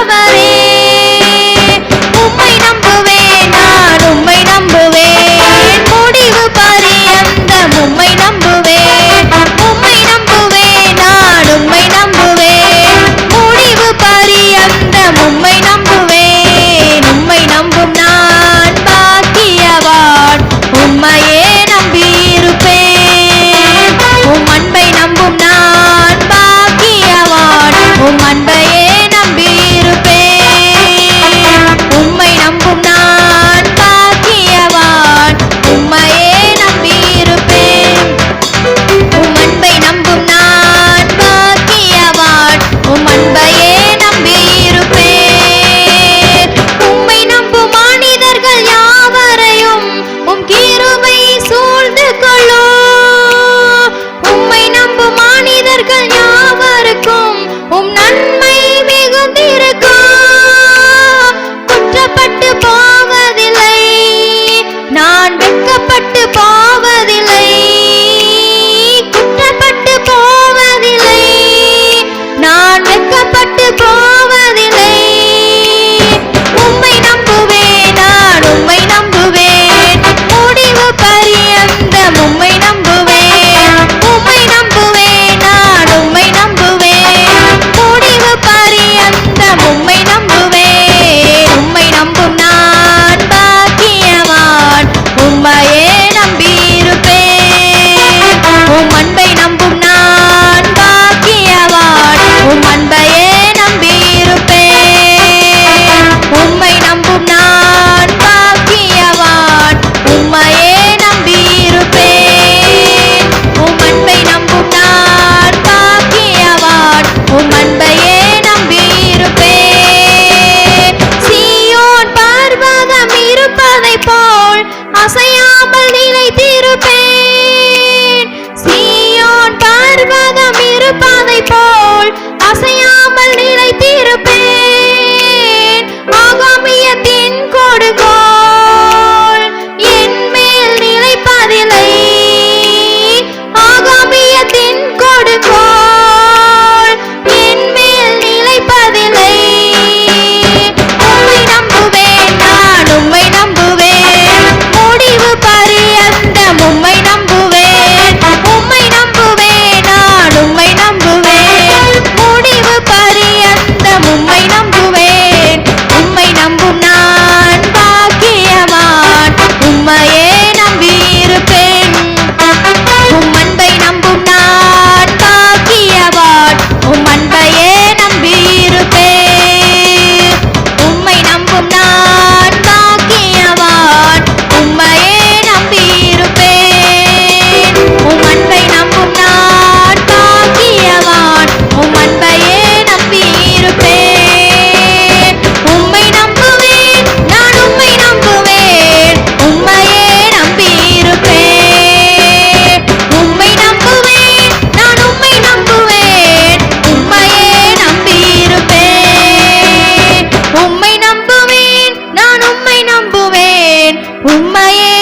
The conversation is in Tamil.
everybody. your born. போல் அசையாமல் நிலைத்திருப்பேன். உண்மையே